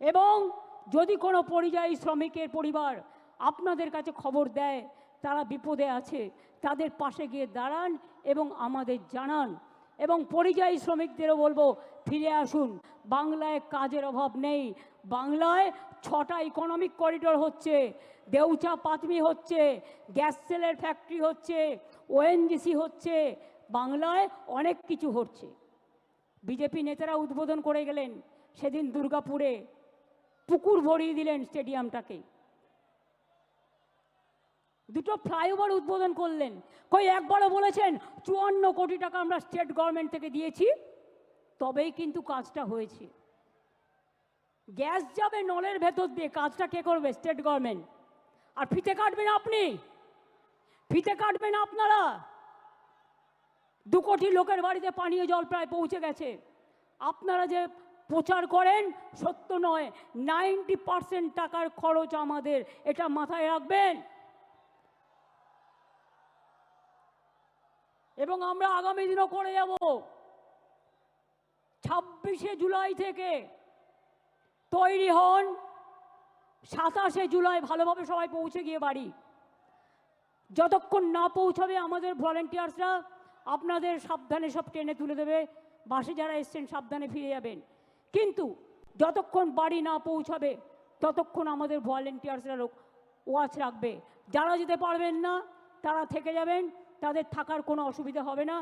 এবং যদি কোনো পরিযায়ী শ্রমিকের পরিবার আপনাদের কাছে খবর দেয়, তারা বিপদে আছে, তাদের পাশে গিয়ে দাঁড়ান এবং আমাদের জানান। এবং পরিযায়ী শ্রমিকদেরও বলব, ফিরে আসুন। বাংলায় কাজের অভাব নেই। বাংলায় ছটা ইকোনমিক করিডোর হচ্ছে, দেউচা পাতমি হচ্ছে, গ্যাস সেলের ফ্যাক্টরি হচ্ছে ওএনজিসি হচ্ছে, বাংলায় অনেক কিছু হচ্ছে। বিজেপি নেতারা উদ্বোধন করে গেলেন সেদিন দুর্গাপুরে। পুকুর ভরিয়ে দিলেন স্টেডিয়ামটাকে। দুটো ফ্লাইওভার উদ্বোধন করলেন। কই একবারও বলেছেন, চুয়ান্ন কোটি টাকা আমরা স্টেট গভর্নমেন্ট থেকে দিয়েছি, তবেই কিন্তু কাজটা হয়েছে। গ্যাস যাবে নলের ভেতর দিয়ে, কাজটা কে করবে? State government. আর ফিতে কাটবেন আপনি? ফিতে কাটবেন আপনারা? দু কোটি লোকের বাড়িতে পানীয় জল প্রায় পৌঁছে গেছে। আপনারা যে প্রচার করেন, সত্য নয়, নাইনটি পারসেন্ট টাকার খরচ আমাদের, এটা মাথায় রাখবেন। এবং আমরা আগামী দিনও করে যাব। ছাব্বিশে জুলাই থেকে তৈরি হন, সাতাশে জুলাই ভালোভাবে সবাই পৌঁছে গিয়ে বাড়ি। যতক্ষণ না পৌঁছাবে আমাদের ভলেন্টিয়ার্সরা আপনাদের সাবধানে সব টেনে তুলে দেবে। বাসে যারা এসছেন, সাবধানে ফিরে যাবেন। কিন্তু যতক্ষণ বাড়ি না পৌঁছাবে, ততক্ষণ আমাদের ভলেন্টিয়ার্সরা ওয়াচ রাখবে। যারা যেতে পারবেন না, তারা থেকে যাবেন, তাদের থাকার কোনো অসুবিধা হবে না।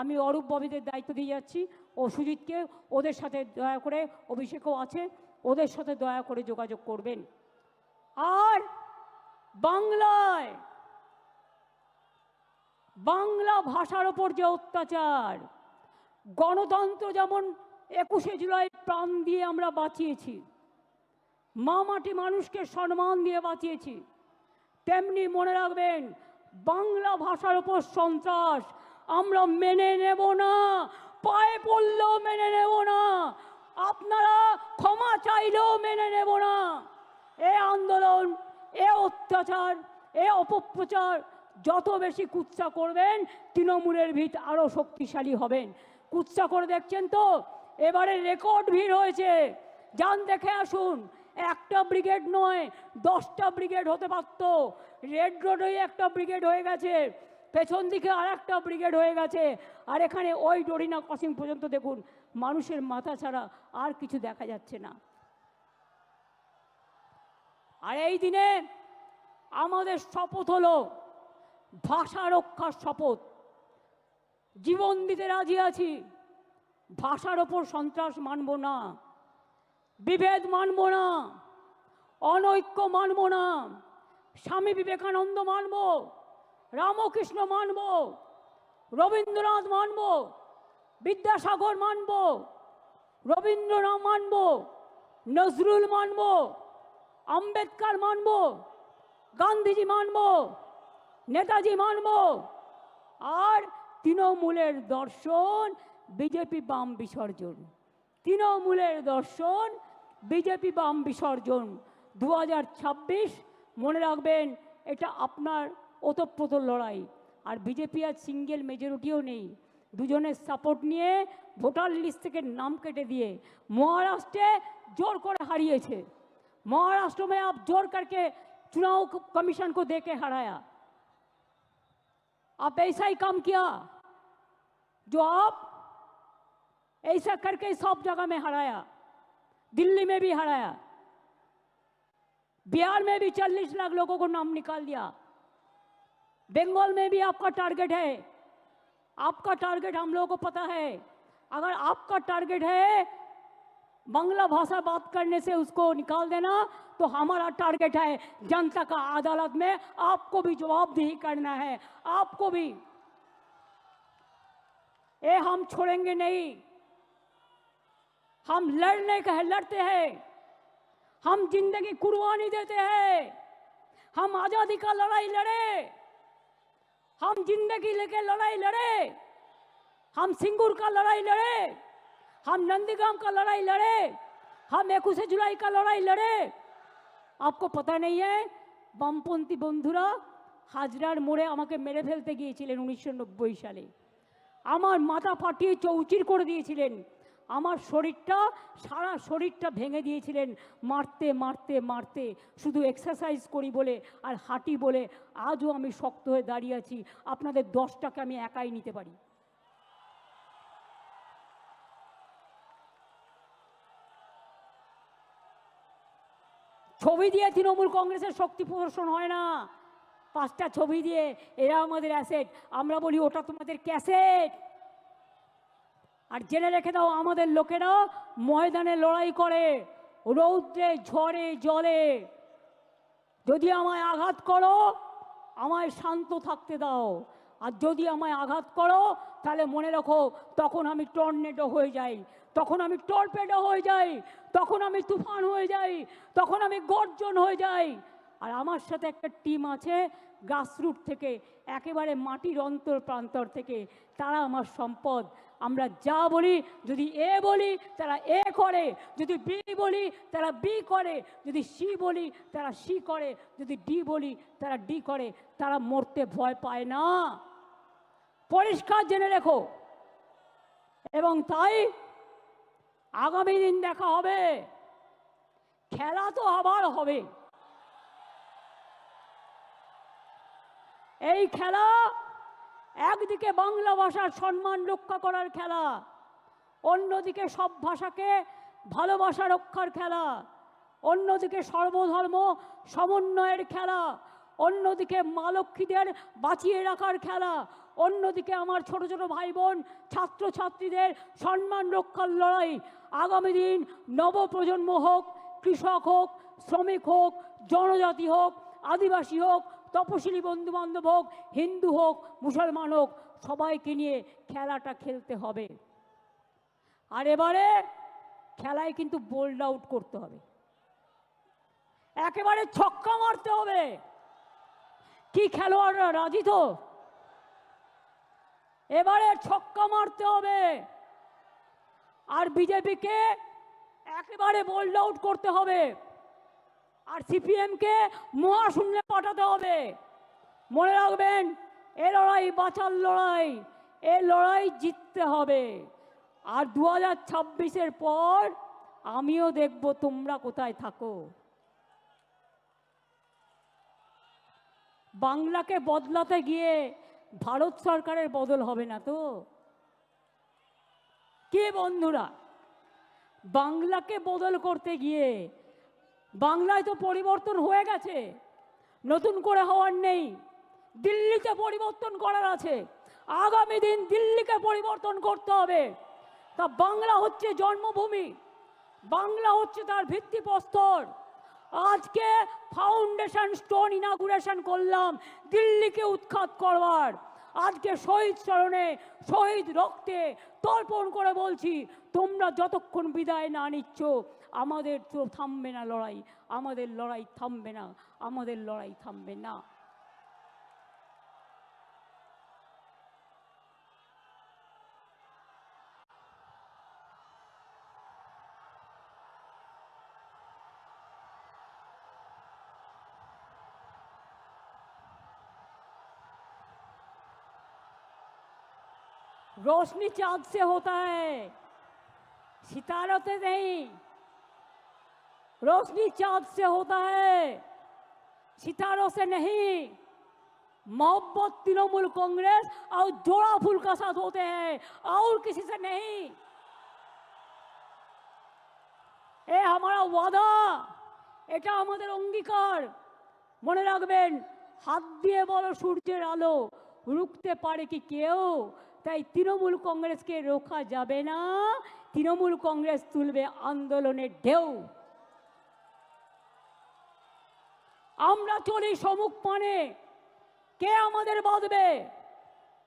আমি অরূপ ববিদের দায়িত্ব দিয়ে যাচ্ছি। ও সুজিতকে ওদের সাথে দয়া করে, অভিষেকও আছে, ওদের সাথে দয়া করে যোগাযোগ করবেন। আর বাংলায়, বাংলা ভাষার ওপর যে অত্যাচার, গণতন্ত্র যেমন একুশে জুলাই প্রাণ দিয়ে আমরা বাঁচিয়েছি। মা মাটি মানুষকে সম্মান দিয়ে বাঁচিয়েছি। তেমনি মনে রাখবেন, বাংলা ভাষার ওপর সন্ত্রাস আমরা মেনে নেব না, পায়ে পড়লেও মেনে নেব না, আপনারা ক্ষমা চাইলেও মেনে নেব না। এ আন্দোলন, এ অত্যাচার, এ অপপ্রচার, যত বেশি কুৎসা করবেন, তৃণমূলের ভিত আরও শক্তিশালী হবেন। কুৎসা করে দেখছেন তো এবারে রেকর্ড ভিড় হয়েছে। যান দেখে আসুন, একটা ব্রিগেড নয়, দশটা ব্রিগেড হতে পারত। রেড রোডেই একটা ব্রিগেড হয়ে গেছে, পেছন দিকে আর একটা ব্রিগেড হয়ে গেছে। আর এখানে ওই ডরিনা ক্রসিং পর্যন্ত দেখুন, মানুষের মাথা ছাড়া আর কিছু দেখা যাচ্ছে না। আর এই দিনে আমাদের শপথ হলো, ভাষা রক্ষার শপথ। জীবন দিতে রাজি আছি। ভাষার ওপর সন্ত্রাস মানব না, বিভেদ মানব না, অনৈক্য মানব না, স্বামী বিবেকানন্দ মানব, রামকৃষ্ণ মানব, রবীন্দ্রনাথ মানব, বিদ্যাসাগর মানব, রবীন্দ্রনাথ মানব, নজরুল মানব, আম্বেদকার মানব, গান্ধীজি মানব, নেতাজি মানব। আর তৃণমূলের দর্শন বিজেপি বাম বিসর্জন তৃণমূলের দর্শন বিজেপি বাম বিসর্জন দু মনে রাখবেন এটা আপনার ওতপ্রোত লড়াই আর বিজেপি আর সিঙ্গেল মেজরিটিও নেই দুজনের সাপোর্ট নিয়ে ভোটার লিস্ট থেকে নাম কেটে দিয়ে মহারাষ্ট্রে জোর করে হারিয়েছে महाराष्ट्र में आप जोर करके चुनाव कमीशन को दे के हराया आप ऐसा ही काम किया जो आप ऐसा करके सब जगह में हराया। दिल्ली में भी हराया। बिहार में भी चालीस लाख लोगों को नाम निकाल दिया। बंगाल में भी आपका टारगेट है। आपका टारगेट हम लोगों को पता है। अगर आपका टारगेट है, बांग्ला भाषा बात करने से उसको निकाल देना तो हमारा टारगेट है जनता का अदालत में आपको भी जवाबदेही करना है। आपको भी। ये हम छोड़ेंगे नहीं। हम लड़ने का है लड़ते हैं हम जिंदगी कुर्बानी देते हैं हम आजादी का लड़ाई लड़े हम जिंदगी लेके लड़ाई लड़े हम सिंगूर का लड़ाई लड़े हम नंदीग्राम का लड़ाई लड़े हम একুশে जुलाई का लड़ाई लड़े आपको पता नहीं है বামপন্থী বন্ধুরা হাজরার মোড়ে আমাকে মেরে ফেলতে গিয়েছিলেন উনিশশো নব্বই সালে আমার মাথা ফাটিয়ে চৌচির করে দিয়েছিলেন আমার শরীরটা, সারা শরীরটা ভেঙে দিয়েছিলেন। মারতে মারতে মারতে। শুধু এক্সারসাইজ করি বলে আর হাঁটি বলে আজও আমি শক্ত হয়ে দাঁড়িয়ে আছি। আপনাদের দশটাকে আমি একাই নিতে পারি। ছবি দিয়ে তৃণমূল কংগ্রেসের শক্তি প্রদর্শন হয় না। পাঁচটা ছবি দিয়ে এরা আমাদের অ্যাসেট আমরা বলি, ওটা তোমাদের ক্যাসেট আর জেনে রেখে দাও আমাদের লোকেরা ময়দানে লড়াই করে, রৌদ্রে, ঝড়ে, জলে। যদি আমায় আঘাত করো, আমায় শান্ত থাকতে দাও। আর যদি আমায় আঘাত করো, তাহলে মনে রাখো, তখন আমি টর্নেডো হয়ে যাই, তখন আমি টর্পেডো হয়ে যাই, তখন আমি তুফান হয়ে যাই, তখন আমি গর্জন হয়ে যাই। আর আমার সাথে একটা টিম আছে গ্রাসরুট থেকে, একেবারে মাটির অন্তর প্রান্তর থেকে, তারা আমার সম্পদ আমরা যা বলি, যদি এ বলি, তারা এ করে। যদি বি বলি, তারা বি করে। যদি সি বলি, তারা সি করে। যদি ডি বলি, তারা ডি করে। তারা মরতে ভয় পায় না। পরিষ্কার জেনে রেখো। এবং তাই আগামী দিন দেখা হবে। খেলা তো আবার হবে। এই খেলা একদিকে বাংলা ভাষার সম্মান রক্ষা করার খেলা, অন্যদিকে সব ভাষাকে ভালোবাসা রক্ষার খেলা, অন্যদিকে সর্বধর্ম সমন্বয়ের খেলা, অন্যদিকে মা লক্ষ্মীদের বাঁচিয়ে রাখার খেলা, অন্যদিকে আমার ছোট ছোট ভাই বোন ছাত্রছাত্রীদের সম্মান রক্ষার লড়াই। আগামী দিন নবপ্রজন্ম হোক, কৃষক হোক, শ্রমিক হোক, জনজাতি হোক, আদিবাসী হোক তপশিলি বন্ধু বান্ধব হোক, হিন্দু হোক, মুসলমান হোক, সবাইকে নিয়ে খেলাটা খেলতে হবে। আর এবারে খেলায় কিন্তু বোল্ড আউট করতে হবে। একেবারে ছক্কা মারতে হবে। কি খেলোয়াড়রা, রাজি তো? এবারে ছক্কা মারতে হবে। আর বিজেপিকে একেবারে বোল্ড আউট করতে হবে। আর সিপিএমকে মহাশূন্যে পাঠাতে হবে। মনে রাখবেন, এ লড়াই বাঁচার লড়াই, এ লড়াই জিততে হবে। আর দু হাজার ছাব্বিশের পর আমিও দেখব তোমরা কোথায় থাকো। বাংলাকে বদলাতে গিয়ে ভারত সরকারের বদল হবে না তো? কে বন্ধুরা? বাংলাকে বদল করতে গিয়ে বাংলায় তো পরিবর্তন হয়ে গেছে। নতুন করে হওয়ার নেই। দিল্লিতে পরিবর্তন করার আছে। আগামী দিন দিল্লিকে পরিবর্তন করতে হবে। তা বাংলা হচ্ছে জন্মভূমি। বাংলা হচ্ছে তার ভিত্তিপ্রস্তর আজকে ফাউন্ডেশন স্টোন ইনাগুরেশন করলাম দিল্লিকে উৎখাত করবার। আজকে শহীদ স্মরণে, শহীদ রক্তে তর্পণ করে বলছি, তোমরা যতক্ষণ বিদায় না নিচ্ছ আমাদের তো থামবে না লড়াই আমাদের লড়াই থামবে না আমাদের লড়াই থামবে না रोशनी चांद से होता है सितारों से नहीं रोशनी चांद से होता है सितारों से नहीं मोहब्बत तृणमूल कांग्रेस और जोड़ा फूल का साथ होते हैं और किसी से नहीं এ আমার ওয়াদা এটা আমাদের অঙ্গীকার মনে রাখবেন হাত দিয়ে বলো সূর্যের আলো রুখতে পারে কি কেউ তাই তৃণমূল কংগ্রেসকে রোখা যাবে না তৃণমূল কংগ্রেস তুলবে আন্দোলনের ঢেউ আমরা চলি সমুখ পানে। কে আমাদের বাঁধবে?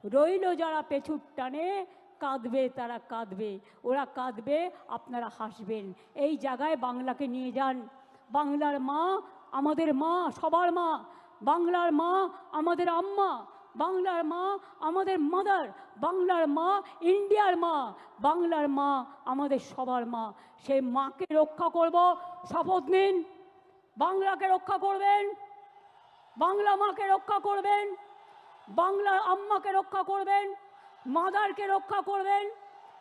রইল যারা পেছুর টানে, কাঁদবে তারা কাঁদবে। ওরা কাঁদবে, আপনারা হাসবেন। এই জায়গায় বাংলাকে নিয়ে যান। বাংলার মা আমাদের মা, সবার মা। বাংলার মা আমাদের আম্মা। বাংলার মা আমাদের মাদার। বাংলার মা ইন্ডিয়ার মা। বাংলার মা আমাদের সবার মা। সেই মাকে রক্ষা করব। শপথ নিন। বাংলাকে রক্ষা করবেন। বাংলা মাকে রক্ষা করবেন। বাংলার আম্মাকে রক্ষা করবেন। মাদারকে রক্ষা করবেন।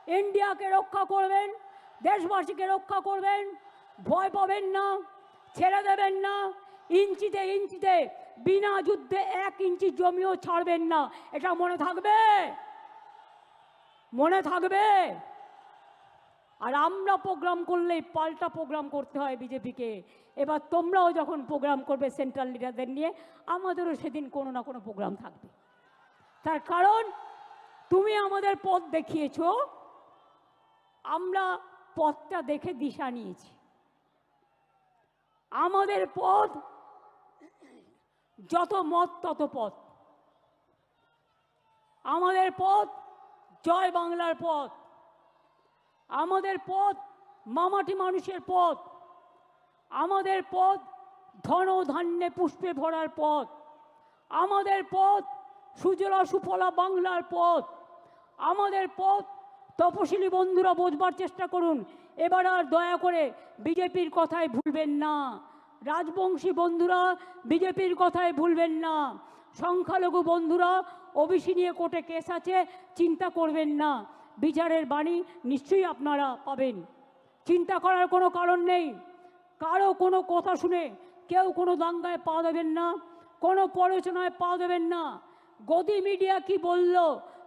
ইন্ডিয়াকে রক্ষা করবেন। দেশবাসীকে রক্ষা করবেন। ভয় পাবেন না, ছেড়ে দেবেন না। ইঞ্চিতে ইঞ্চিতে, বিনা যুদ্ধে এক ইঞ্চি জমিও ছাড়বেন না। এটা মনে থাকবে? মনে থাকবে? আর আমরা প্রোগ্রাম করলেই পাল্টা প্রোগ্রাম করতে হয় বিজেপিকে। এবার তোমরাও যখন প্রোগ্রাম করবে সেন্ট্রাল লিডারদের নিয়ে, আমাদেরও সেদিন কোনো না কোনো প্রোগ্রাম থাকবে। তার কারণ, তুমি আমাদের পথ দেখিয়েছ, আমরা পথটা দেখে দিশা নিয়েছি। আমাদের পথ, যত মত তত পথ। আমাদের পথ, জয় বাংলার পথ। আমাদের পথ মামাটি মানুষের পথ। আমাদের পথ ধন ধান্যে পুষ্পে ভরার পথ। আমাদের পথ সুজলা সুফলা বাংলার পথ। আমাদের পথ তপশিলি বন্ধুরা বোঝবার চেষ্টা করুন। এবার আর দয়া করে বিজেপির কথায় ভুলবেন না। রাজবংশী বন্ধুরা বিজেপির কথায় ভুলবেন না। সংখ্যালঘু বন্ধুরা, ওবিসি নিয়ে কোর্টে কেস আছে, চিন্তা করবেন না। বিচারের বাণী নিশ্চয়ই আপনারা পাবেন। চিন্তা করার কোনো কারণ নেই। কারও কোনো কথা শুনে কেউ কোনো দাঙ্গায় পা দেবেন না, কোনো প্ররোচনায় পা দেবেন না। গদি মিডিয়া কি বলল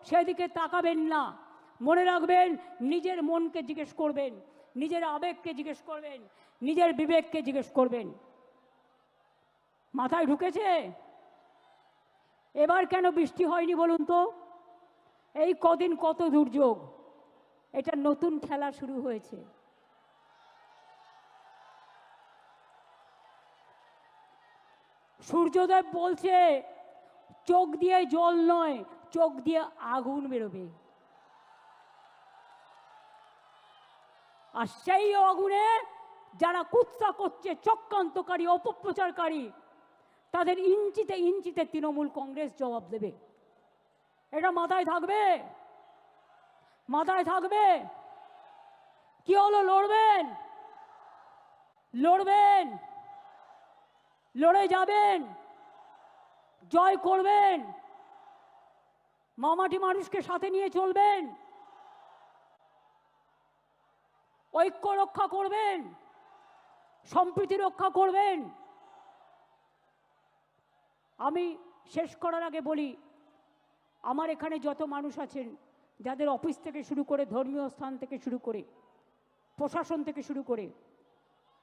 সেদিকে তাকাবেন না। মনে রাখবেন, নিজের মনকে জিজ্ঞেস করবেন, নিজের আবেগকে জিজ্ঞেস করবেন, নিজের বিবেককে জিজ্ঞেস করবেন। মাথায় ঢুকেছে? এবার কেন বৃষ্টি হয়নি বলুন তো? এই কদিন কত দুর্যোগ। এটা নতুন খেলা শুরু হয়েছে। সূর্যদেব বলছে, চোখ দিয়ে জল নয়, চোখ দিয়ে আগুন বেরোবে। আর সেই আগুনে যারা কুৎসা করছে, চক্রান্তকারী, অপপ্রচারকারী, তাদের ইঞ্চিতে ইঞ্চিতে তৃণমূল কংগ্রেস জবাব দেবে। এটা মাথায় থাকবে। মাথায় থাকবে। কি হলো? লড়বেন? লড়বেন? লড়ে যাবেন? জয় করবেন? মামাটি মানুষকে সাথে নিয়ে চলবেন? ঐক্য রক্ষা করবেন? সম্প্রীতি রক্ষা করবেন? আমি শেষ করার আগে বলি আমার এখানে যত মানুষ আছেন, যাদের অফিস থেকে শুরু করে, ধর্মীয় স্থান থেকে শুরু করে, প্রশাসন থেকে শুরু করে,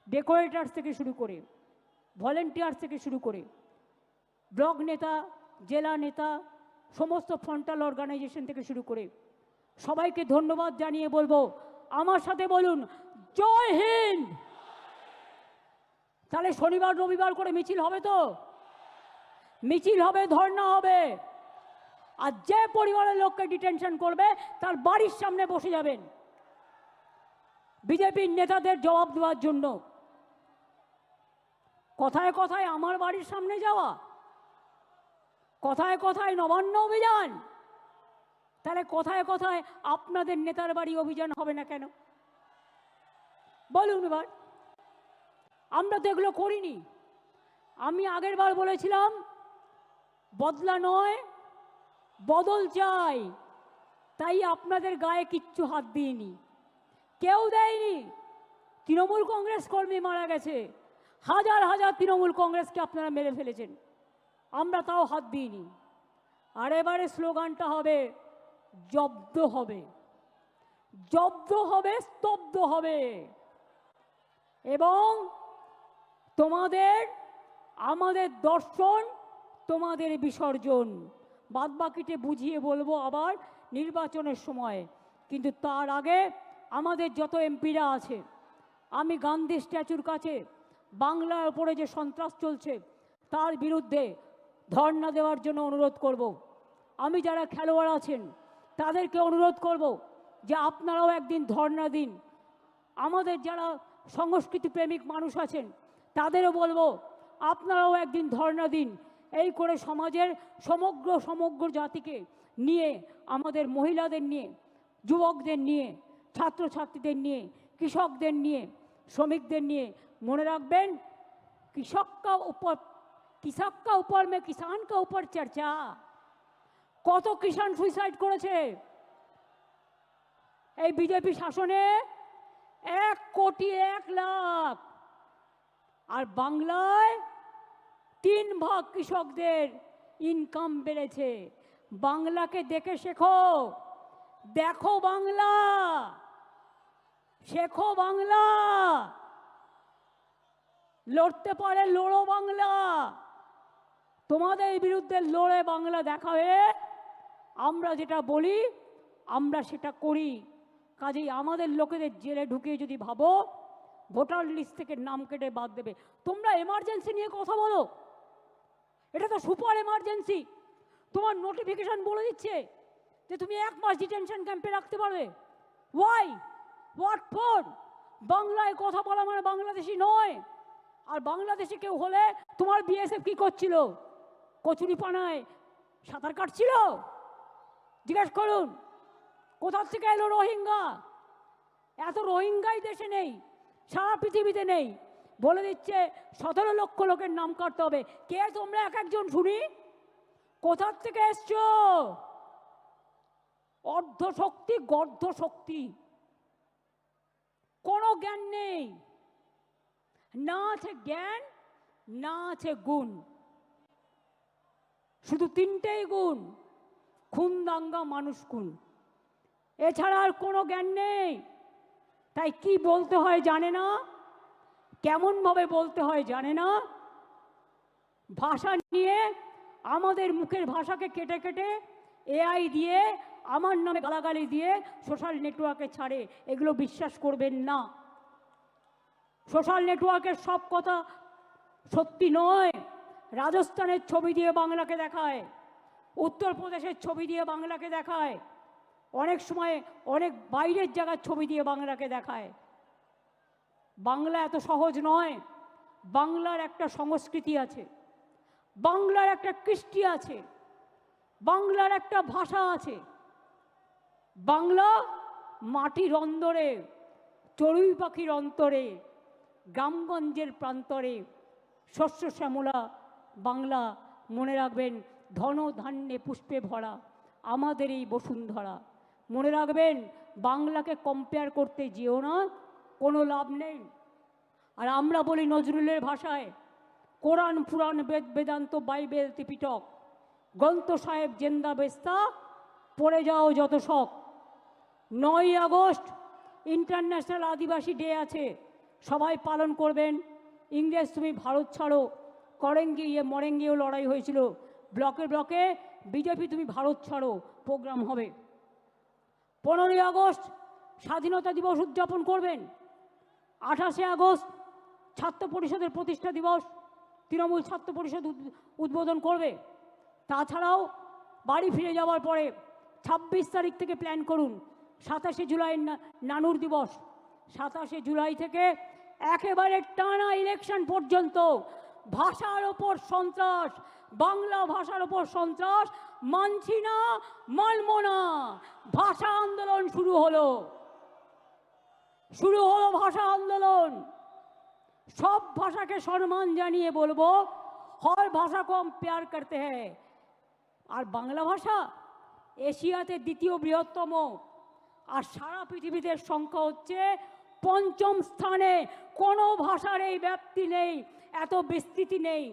ডেকোরেটার্স থেকে শুরু করে, ভলেন্টিয়ার্স থেকে শুরু করে, ব্লক নেতা, জেলা নেতা, সমস্ত ফ্রন্টাল অর্গানাইজেশন থেকে শুরু করে, সবাইকে ধন্যবাদ জানিয়ে বলব, আমার সাথে বলুন, জয় হিন্দ! তাহলে শনিবার, রবিবার করে মিছিল হবে তো? মিছিল হবে, ধর্ণা হবে। আর যে পরিবারের লোককে ডিটেনশন করবে, তার বাড়ির সামনে বসে যাবেন। বিজেপির নেতাদের জবাব দেওয়ার জন্য। কথায় কথায় আমার বাড়ির সামনে যাওয়া। কথায় কথায় নবান্ন অভিযান। তাহলে কথায় কথায় আপনাদের নেতার বাড়ি অভিযান হবে না কেন? বলুন এবার। আমরা তো এগুলো করিনি। আমি আগের বার বলেছিলাম, বদলা নয় বদল চাই। তাই আপনাদের গায়ে কিচ্ছু হাত দিইনি। কেউ দেয়নি। তৃণমূল কংগ্রেস কর্মী মারা গেছে। হাজার হাজার তৃণমূল কংগ্রেসকে আপনারা মেরে ফেলেছেন। আমরা তাও হাত দিইনি। আর এবারে স্লোগানটা হবে, জব্দ হবে। জব্দ হবে, স্তব্ধ হবে। এবং তোমাদের, আমাদের দর্শন, তোমাদের বিসর্জন। বাদবাকিতে বুঝিয়ে বলব আবার নির্বাচনের সময়ে। কিন্তু তার আগে আমাদের যত এমপিরা আছে, আমি গান্ধী স্ট্যাচুর কাছে বাংলার ওপরে যে সন্ত্রাস চলছে, তার বিরুদ্ধে ধর্ণা দেওয়ার জন্য অনুরোধ করব। আমি যারা খেলোয়াড় আছেন, তাদেরকে অনুরোধ করব যে আপনারাও একদিন ধর্ণা দিন। আমাদের যারা সংস্কৃতি প্রেমিক মানুষ আছেন, তাদেরও বলব, আপনারাও একদিন ধর্ণা দিন। এই করে সমাজের সমগ্র সমগ্র জাতিকে নিয়ে, আমাদের মহিলাদের নিয়ে, যুবকদের নিয়ে, ছাত্রছাত্রীদের নিয়ে, কৃষকদের নিয়ে, শ্রমিকদের নিয়ে মনে রাখবেন কৃষক কা উপর কৃষক কা উপর মে কিষান কা উপর চর্চা। কত কিষান সুইসাইড করেছে? এই বিজেপি শাসনে এক কোটি এক লাখ। আর বাংলায় তিন ভাগ কৃষকদের ইনকাম বেড়েছে। বাংলাকে দেখে শেখো। দেখো বাংলা। শেখো বাংলা। লড়তে পারে লড়ো বাংলা। তোমাদের বিরুদ্ধে লড়ে বাংলা দেখাবে আমরা যেটা বলি, আমরা সেটা করি। কাজেই আমাদের লোকেদের জেলে ঢুকিয়ে যদি ভাবো, ভোটার লিস্ট থেকে নাম কেটে বাদ দেবে। তোমরা এমার্জেন্সি নিয়ে কথা বলো। এটা তো সুপার এমার্জেন্সি তোমার নোটিফিকেশন বলে দিচ্ছে যে তুমি এক মাস ডিটেনশন ক্যাম্পে রাখতে পারবে। ওয়াই হোয়াট ফর বাংলায় কথা বলা মানে বাংলাদেশি নয়। আর বাংলাদেশে কেউ হলে তোমার বিএসএফ কি করছিল? কচুরি পানায় সাঁতার কাটছিল? জিজ্ঞেস করুন, কোথা থেকে এলো রোহিঙ্গা? এত রোহিঙ্গাই দেশে নেই, সারা পৃথিবীতে নেই। বলে দিচ্ছে, সতেরো লক্ষ লোকের নাম কাটতে হবে। কে তোমরা এক একজন শুনি কোথার থেকে এসছো? অর্ধ শক্তি গর্ধ শক্তি কোনো জ্ঞান নেই। না আছে জ্ঞান, না আছে গুণ। শুধু তিনটেই গুণ। খুন, দাঙ্গা, মানুষ, খুন। এছাড়া আর কোনো জ্ঞান নেই। তাই কি বলতে হয় জানে না? কেমনভাবে বলতে হয় জানে না? ভাষা নিয়ে আমাদের মুখের ভাষাকে কেটে কেটে এআই দিয়ে, আমার নামে গালাগালি দিয়ে সোশ্যাল নেটওয়ার্কে ছাড়ে, এগুলো বিশ্বাস করবেন না। সোশ্যাল নেটওয়ার্কের সব কথা সত্যি নয়। রাজস্থানের ছবি দিয়ে বাংলাকে দেখায়, উত্তরপ্রদেশের ছবি দিয়ে বাংলাকে দেখায়, অনেক সময় অনেক বাইরের জায়গার ছবি দিয়ে বাংলাকে দেখায়। বাংলা এত সহজ নয়। বাংলার একটা সংস্কৃতি আছে। বাংলার একটা কৃষ্টি আছে। বাংলার একটা ভাষা আছে। বাংলা মাটির অন্দরে, চড়ুই পাখির অন্তরে, গ্রামগঞ্জের প্রান্তরে, শস্য শ্যামলা বাংলা মনে রাখবেন, ধন ধান্যে পুষ্পে ভরা আমাদের এই বসুন্ধরা। মনে রাখবেন, বাংলাকে কম্পেয়ার করতে যেও না কোনো লাভ নেই। আর আমরা বলি নজরুলের ভাষায়, কোরআন, পুরাণ, বেদ, বেদান্ত, বাইবেল, ত্রিপিটক। গ্রন্থ সাহেব জেন্দা বেস্তা, পড়ে যাও যত শখ। নয় আগস্ট, ইন্টারন্যাশনাল আদিবাসী ডে আছে, সবাই পালন করবেন। ইংরেজ তুমি ভারত ছাড়ো। করেঙ্গি ইয়ে মরেঙ্গিও লড়াই হয়েছিল। ব্লকে ব্লকে বিজেপি তুমি ভারত ছাড়ো, প্রোগ্রাম হবে। পনেরোই আগস্ট, স্বাধীনতা দিবস উদযাপন করবেন। আঠাশে আগস্ট ছাত্র পরিষদের প্রতিষ্ঠা দিবস। তৃণমূল ছাত্র পরিষদ উদ্বোধন করবে। তাছাড়াও বাড়ি ফিরে যাওয়ার পরে ছাব্বিশ তারিখ থেকে প্ল্যান করুন, সাতাশে জুলাই নানুর দিবস। সাতাশে জুলাই থেকে একেবারে টানা ইলেকশন পর্যন্ত ভাষার ওপর সন্ত্রাস, বাংলা ভাষার ওপর সন্ত্রাস, মানছি না, মানব না। ভাষা আন্দোলন শুরু হলো। শুরু হলো ভাষা আন্দোলন। সব ভাষাকে সম্মান জানিয়ে বলব, হর ভাষা কম পেয়ার প্যার করতে হ্যাঁ আর বাংলা ভাষা এশিয়াতে দ্বিতীয় বৃহত্তম। আর সারা পৃথিবীতে সংখ্যা হচ্ছে পঞ্চম স্থানে। কোনো ভাষার এই ব্যাপ্তি নেই, এত বিস্তৃতি নেই।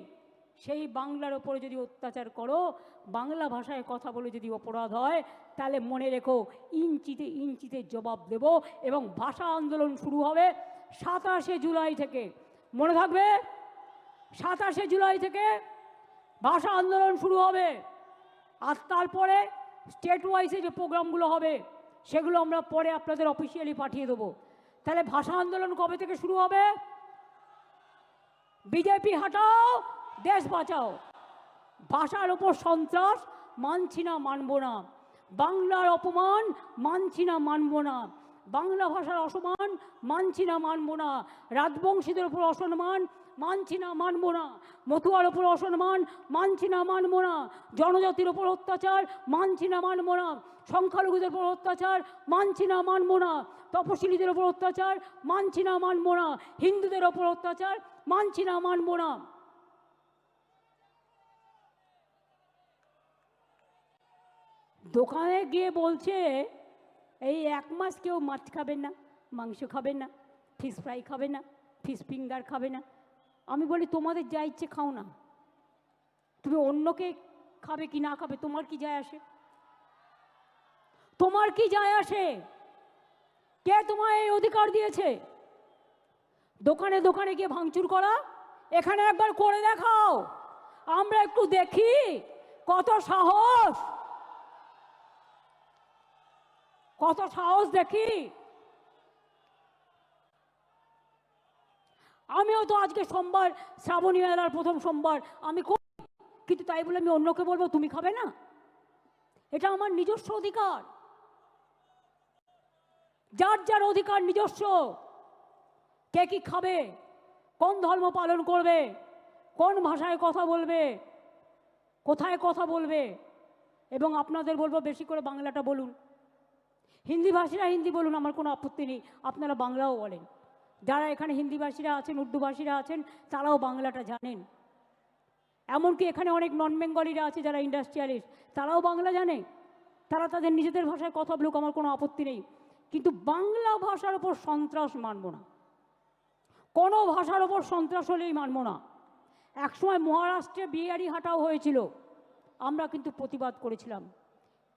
সেই বাংলার ওপরে যদি অত্যাচার করো বাংলা ভাষায় কথা বলে যদি অপরাধ হয়, তাহলে মনে রেখো, ইঞ্চিতে ইঞ্চিতে জবাব দেব এবং ভাষা আন্দোলন শুরু হবে সাতাশে জুলাই থেকে। মনে থাকবে? সাতাশে জুলাই থেকে ভাষা আন্দোলন শুরু হবে। আর তারপরে স্টেট ওয়াইজে যে প্রোগ্রামগুলো হবে, সেগুলো আমরা পরে আপনাদের অফিসিয়ালি পাঠিয়ে দেবো। তাহলে ভাষা আন্দোলন কবে থেকে শুরু হবে? বিজেপি, হাটাও, দেশ বাঁচাও। ভাষার ওপর সন্ত্রাস, মানছি না, মানব না। বাংলার অপমান, মানছি না, মানব না। বাংলা ভাষার অসম্মান, মানছি না, মানব না। রাজবংশীদের ওপর অসম্মান, মানছি না, মানব না। মতুয়ার ওপর অসম্মান, মানছি না, মানব না। জনজাতির ওপর অত্যাচার, মানছি না, মানব না। সংখ্যালঘুদের ওপর অত্যাচার, মানছি না, মানব না। তপশিলীদের ওপর অত্যাচার, মানছি না, মানব না। হিন্দুদের ওপর অত্যাচার, মানছি না, মানব না। দোকানে গিয়ে বলছে, এই এক মাস কেউ মাছ খাবেন না, মাংস খাবেন না ফিশ ফ্রাই খাবে না ফিশ ফিঙ্গার খাবে না। আমি বলি, তোমাদের যা ইচ্ছে খাও না। তুমি অন্যকে খাবে কি না খাবে, তোমার কি যায় আসে? তোমার কি যায় আসে? কে তোমায় এই অধিকার দিয়েছে? দোকানে দোকানে গিয়ে ভাঙচুর করা, এখানে একবার করে দেখাও। আমরা একটু দেখি কত সাহস। কত সাহস দেখি। আমিও তো আজকে সোমবার, শ্রাবণী মেলার প্রথম সোমবার। আমি কিন্তু তাই বলে আমি অন্যকে বলব, তুমি খাবে না? এটা আমার নিজস্ব অধিকার। যার যার অধিকার নিজস্ব, কে কি খাবে, কোন ধর্ম পালন করবে, কোন ভাষায় কথা বলবে, কোথায় কথা বলবে, এবং আপনাদের বলব বেশি করে বাংলাটা বলুন। হিন্দি ভাষীরা হিন্দি বলুন, আমার কোনো আপত্তি নেই। আপনারা বাংলাও বলেন। যারা এখানে হিন্দি ভাষীরা আছেন, উর্দু ভাষীরা আছেন, তারাও বাংলাটা জানেন। এমনকি এখানে অনেক নন বেঙ্গলিরা আছে যারা ইন্ডাস্ট্রিয়ালিস্ট তারাও বাংলা জানে। তারা তাদের নিজেদের ভাষায় কথা বলুক, আমার কোনো আপত্তি নেই। কিন্তু বাংলা ভাষার ওপর সন্ত্রাস মানব না। কোনো ভাষার ওপর সন্ত্রাস হলেই মানব না। একসময় মহারাষ্ট্রে বিয়ারি হাঁটাও হয়েছিল। আমরা কিন্তু প্রতিবাদ করেছিলাম।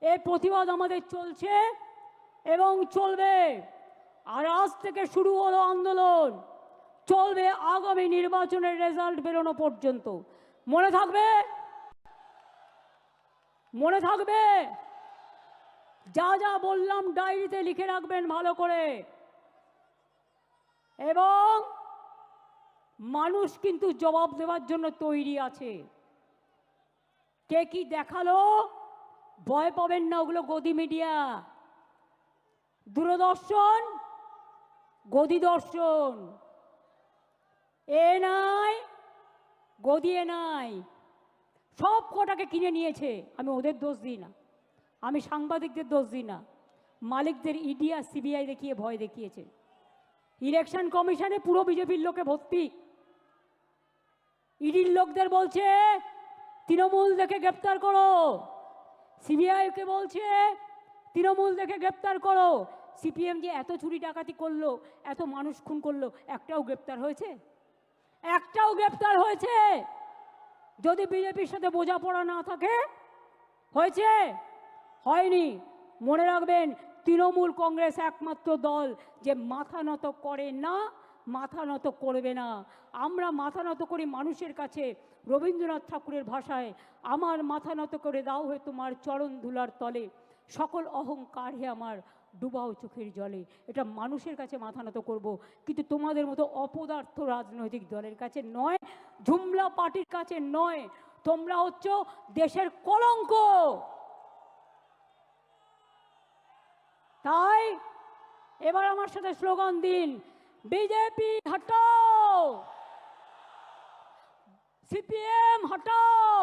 এই প্রতিবাদ আমাদের চলছে এবং চলবে। আর আজ থেকে শুরু হলো আন্দোলন। চলবে আগামী নির্বাচনের রেজাল্ট বেরোনো পর্যন্ত। মনে থাকবে? মনে থাকবে? যা যা বললাম ডায়েরিতে লিখে রাখবেন ভালো করে। এবং মানুষ কিন্তু জবাব দেওয়ার জন্য তৈরি আছে। কে কি দেখাল? ভয় পাবেন না ওগুলো গদি মিডিয়া দূরদর্শন, গদি দর্শন। এ নাই, গদি এ নাই। সব কটাকে কিনে নিয়েছে। আমি ওদের দোষ দিই না। আমি সাংবাদিকদের দোষ দিই না। মালিকদের ইডি আর সিবিআই দেখিয়ে ভয় দেখিয়েছে। ইলেকশন কমিশনে পুরো বিজেপির লোকে ভর্তি। ইডির লোকদের বলছে, তৃণমূল দেখে গ্রেপ্তার করো। সিবিআইকে বলছে তৃণমূল দেখে গ্রেপ্তার করো। সিপিএম যে এত চুরি ডাকাতি করল, এত মানুষ খুন করল, একটাও গ্রেপ্তার হয়েছে? একটাও গ্রেপ্তার হয়েছে! যদি বিজেপির সাথে বোঝাপড়া না থাকে, হয়েছে? হয়নি। মনে রাখবেন, তৃণমূল কংগ্রেস একমাত্র দল যে মাথা নত করে না, মাথা নত করবে না। আমরা মাথা নত করি মানুষের কাছে, রবীন্দ্রনাথ ঠাকুরের ভাষায়, আমার মাথা নত করে দাও হে তোমার চরণ ধুলার তলে। সকল অহংকার হে আমার, ডুবাও চোখের জলে। এটা মানুষের কাছে মাথা নত করব, কিন্তু তোমাদের মতো অপদার্থ রাজনৈতিক দলের কাছে নয়, ঝুমলা পার্টির কাছে নয়। তোমরা হচ্ছ দেশের কলঙ্ক। তাই এবার আমার সাথে স্লোগান দিন, বিজেপি হটাও, সিপিএম হটাও।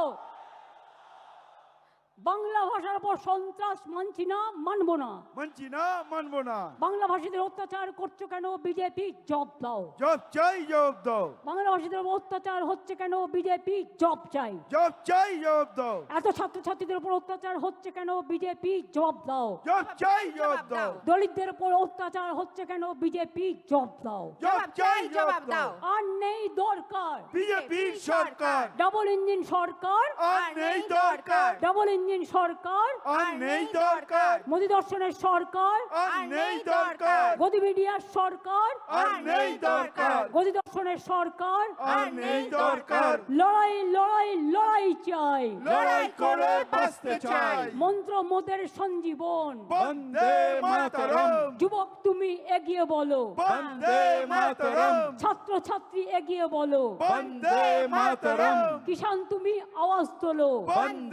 বাংলা ভাষার উপর সন্ত্রাস মানছি না মানবো না। মানছি না মানবো না। বাংলা ভাষীদের অত্যাচার করছ কেন বিজেপি জব দাও। জব চাই জব দাও। বাংলা ভাষীদের উপর অত্যাচার হচ্ছে কেন বিজেপি জব চাই। জব চাই জব দাও। এত ছাত্রছাত্রীদের উপর অত্যাচার হচ্ছে কেন বিজেপি জব দাও। জব চাই জব দাও। দলিতদের উপর অত্যাচার হচ্ছে কেন বিজেপি জব দাও। জব চাই জব দাও। আর নেই দরকার। বিজেপি সরকার। ডাবল ইঞ্জিন সরকার। আর নেই দরকার ডাবল ইঞ্জিন সরকার। আর নেই দরকার। মোদী দর্শনের সরকার। আর নেই দরকার। গদি মিডিয়ার সরকার। আর নেই দরকার। গদি দর্শনের সরকার। আর নেই দরকার। লড়াই লড়াই লড়াই চাই। লড়াই করে বাঁচতে চাই। মন্ত্র মোদের সঞ্জীবন। বন্দে মাতরম। যুবক তুমি এগিয়ে বলো। বন্দে মাতরম। ছাত্র ছাত্রী এগিয়ে বলো। বন্দে মাতরম। কিষান তুমি আওয়াজ তোলো। বন্দে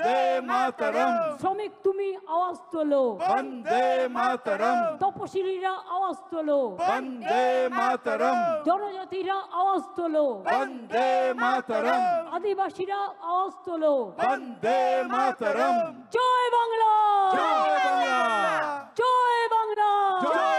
মাতরম। শ্রমিক তুমি আওয়াজ তোলো। বন্দে মাতরম। তপশিলীরা আওয়াজ তোলো। বন্দে মাতরম। জনজাতিরা আওয়াজ তোলো। বন্দে মাতরম। আদিবাসীরা আওয়াজ তোলো। বন্দে মাতরম। জয় বাংলা। জয় বাংলা। জয় বাংলা। জয়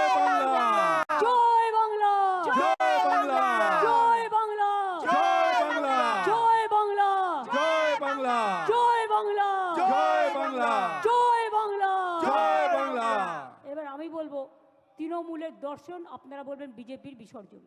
তৃণমূলের দর্শন আপনারা বলবেন বিজেপির বিসর্জন।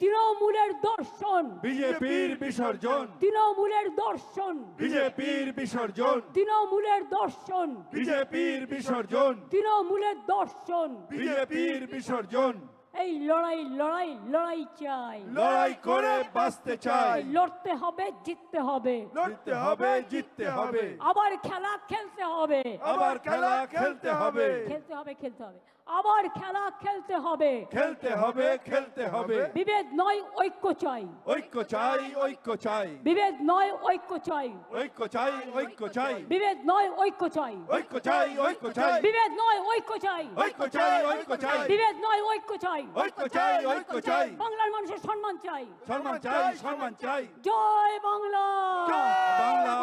তৃণমূলের দর্শন। বিজেপির বিসর্জন। তৃণমূলের দর্শন। বিজেপির বিসর্জন। তৃণমূলের দর্শন। বিজেপির বিসর্জন। তৃণমূলের দর্শন। বিজেপির বিসর্জন। এই লড়াই লড়াই লড়াই চাই। লড়াই করে বাঁচতে চাই। লড়তে হবে জিততে হবে। লড়তে হবে জিততে হবে। আবার খেলা খেলতে হবে। আবার খেলা খেলতে হবে। খেলতে হবে খেলতে হবে। আবার খেলা খেলতে হবে খেলতে হবে খেলতে হবে বিভেদ নয় ঐক্য চাই ঐক্য চাই ঐক্য চাই বিভেদ নয় ঐক্য চাই ঐক্য চাই ঐক্য চাই বিভেদ নয় ঐক্য চাই ঐক্য চাই ঐক্য চাই বিভেদ নয় ঐক্য চাই ঐক্য চাই ঐক্য চাই বিভেদ নয় ঐক্য চাই ঐক্য চাই ঐক্য চাই বাংলার মানুষের সম্মান চাই সম্মান চাই সম্মান চাই জয় বাংলা বাংলা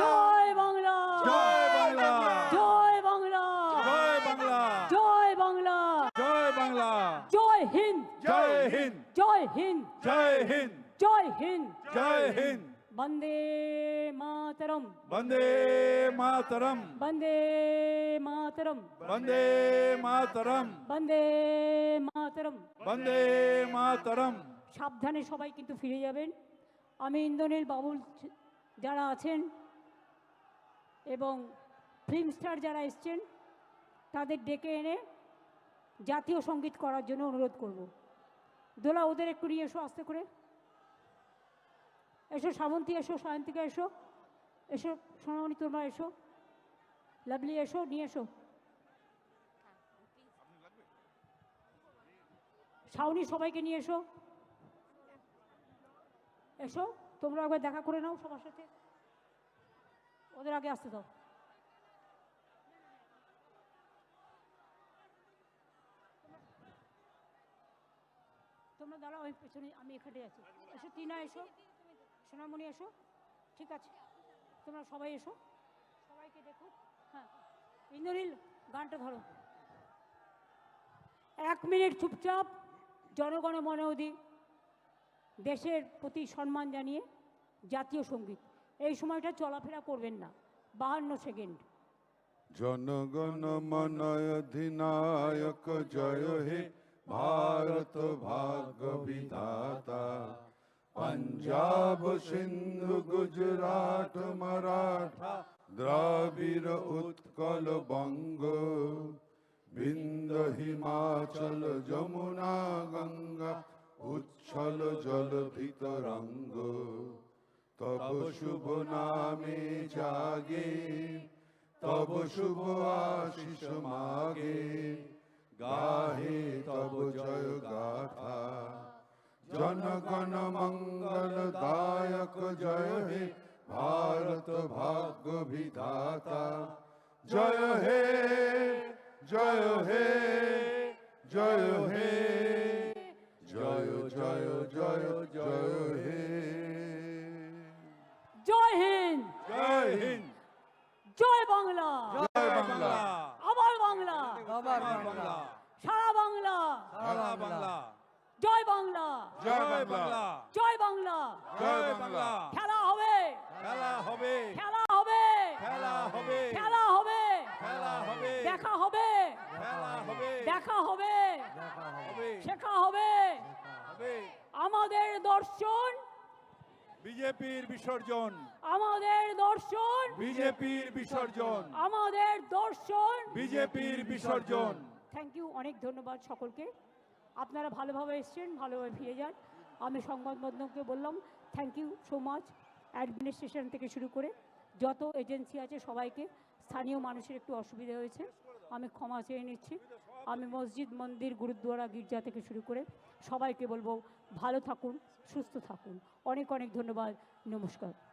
জয় বাংলা জয় বাংলা জয় বাংলা জয় বাংলা জয় বাংলা জয় বাংলা জয় হিন্দ জয় হিন্দ জয় হিন্দ। জয় হিন্দ। জয় হিন্দ। জয় হিন্দ। বন্দে মাতরম। বন্দে মাতরম। বন্দে মাতরম। বন্দে মাতরম। বন্দে মাতরম। বন্দে মাতরম। সাবধানে সবাই কিন্তু ফিরে যাবেন। আমি ইন্দ্রনীল বাবুল যারা আছেন এবং ফিল্ম স্টার যারা এসছেন তাদের ডেকে এনে জাতীয় সংগীত করার জন্য অনুরোধ করব। দোলা, ওদের একটু নিয়ে এসো, আস্তে করে। এসো শ্রাবন্তী এসো, সায়ন্তিকা এসো। এসো, সোনামণি, তোমরা এসো। লাভলি এসো, নিয়ে এসো। শাওনি, সবাইকে নিয়ে এসো। এসো, তোমরা একবার দেখা করে নাও সবার সাথে। ওদের আগে আসতে দাও। তোমরা দাঁড়াও, আমি পেছনে আমি এখানে আছি। এসো, টিনা এসো, সোনামণি এসো, ঠিক আছে? তোমরা সবাই এসো। সবাইকে দেখো। হ্যাঁ। ইন্দ্রনীল, গানটা ধরো। এক মিনিট চুপচাপ, জনগণ মনে অধি দেশের প্রতি সম্মান জানিয়ে জাতীয় সংগীত। এই সময়টা চলাফেরা করবেন না। বাহান্ন সেকেন্ড। জনগণ মন অধিনায়ক জয় হে। ভারত ভাগ্য বিধাতা পঞ্জাব, সিন্ধু, গুজরাট, মারাঠা, দ্রাবিড়, উৎকল, বঙ্গ। বিন্দ, হিমাচল, যমুনা, গঙ্গা, উচ্ছল, জল, ভিতরঙ্গ। তব শুভ নামে জাগে, তব শুভ আশিস মাগে। গাহে তব জয় গাথা জনগণ মঙ্গল দায়ক জয় হে ভারত ভাগ্য বিধাতা জয় হে জয় হে জয় হে জয় জয় জয় জয় হে জয় হিন্দ জয় হিন্দ জয় বাংলা জয় বাংলা আবার বাংলা। সারা বাংলা। সারা বাংলা। জয় বাংলা। জয় বাংলা। জয় বাংলা। জয় বাংলা। খেলা হবে। খেলা হবে। খেলা হবে। খেলা হবে। খেলা হবে। খেলা হবে। দেখা হবে। খেলা হবে। দেখা হবে। হবে। শেখা হবে। আমাদের দর্শন বিজেপির বিসর্জন। আমাদের দর্শন। বিজেপির বিসর্জন। আমাদের দর্শন। বিজেপির বিসর্জন। থ্যাংক ইউ অনেক ধন্যবাদ সকলকে। আপনারা ভালোভাবে এসছেন ভালোভাবে ফিরে যান। আমি সংবাদ মাধ্যমকে বললাম thank you so much administration থেকে শুরু করে যত এজেন্সি আছে সবাইকে স্থানীয় মানুষের একটু অসুবিধা হয়েছে আমি ক্ষমা চেয়ে নিচ্ছি। আমি মসজিদ মন্দির গুরুদ্বারা গির্জা থেকে শুরু করে সবাইকে বলব ভালো থাকুন সুস্থ থাকুন। অনেক অনেক ধন্যবাদ নমস্কার।